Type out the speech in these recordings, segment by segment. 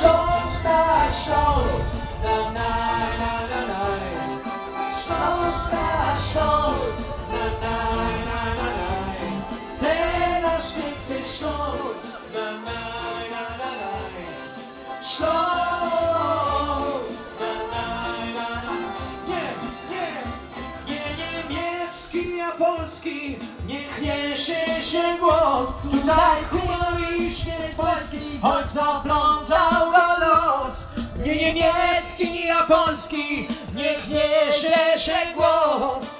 short, start short. Niech niesie się głos. Tutaj humoricznie z Polski, choć zaplątał go los. Nie niemiecki, a polski, niech niesie się głos.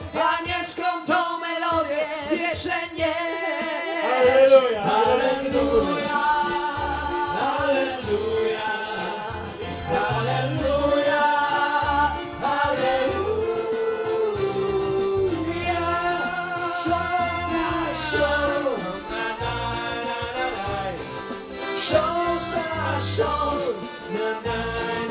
Śląsk na Śląsk, na na na na na.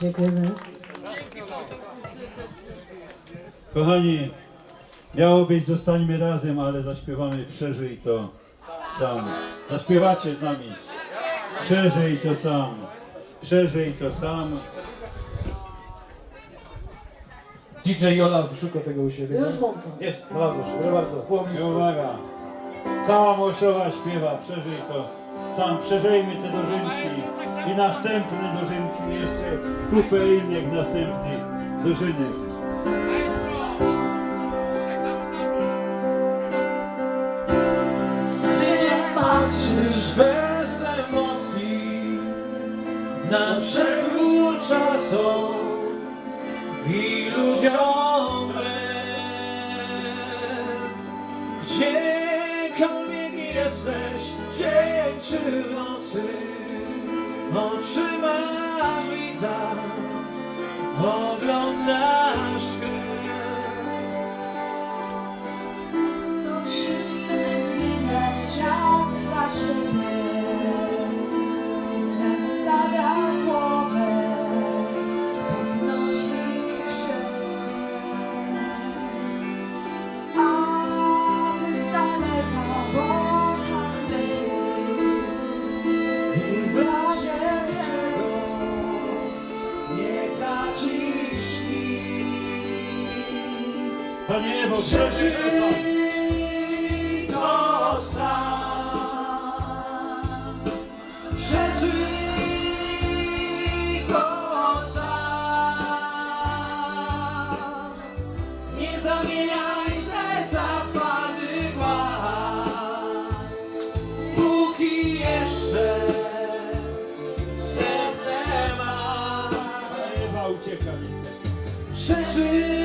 Dziękujemy. Kochani, miało być zostańmy razem, ale zaśpiewamy przeżyj to sam. Zaśpiewacie z nami. Przeżyj to sam. Przeżyj to sam. DJ Jola szuka tego u siebie. Już monta. Jest, znalazło się, proszę bardzo. Było I uwaga. Cała Morszowa śpiewa, przeżyj to sam. Przeżyjmy te dożynki i następne dożynki, kupę innych następnych dożynek. Patrzysz bez emocji na przekór czasom i ludziom wbrew. Gdziekolwiek jesteś, dzień czy nocy, widza Oh, glory. Masz. Panie Ewa ucieka niestety. Przeżyj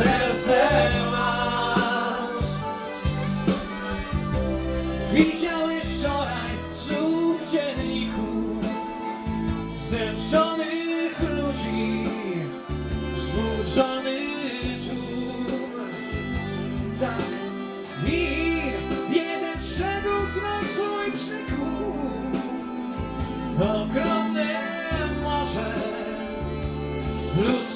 serce masz. Widziałeś wczoraj znów w dzienniku Zemszczonych ludzi Zburzony tłum Tak I jeden szedł z mętło i przykuł Ogromne morze Ludzkich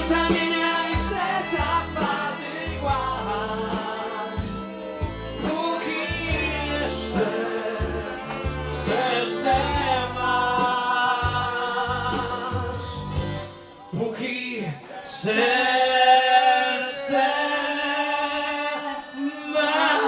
Nie zamieniaj serca twardy Póki jeszcze serce masz. Póki serce masz.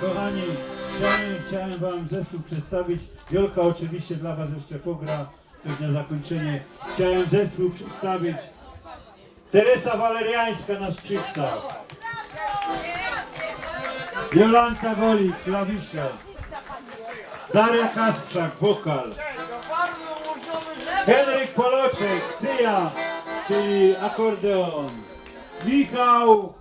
Kochani, chciałem, chciałem wam zespół przedstawić. Jolka oczywiście dla was jeszcze pogra coś na zakończenie. Chciałem zespół przedstawić. Teresa Waleriańska na skrzypcach. Jolanta Wolik, klawisze. Daria Kasprzak, wokal. Henryk Poloczek, cyja, czyli akordeon. Michał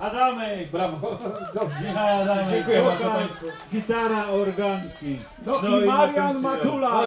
Adamek, Brawo. Dobrze. Michał Adamek, Dziękuję bardzo Państwu. gitara, organki. No, No i Marian Matula.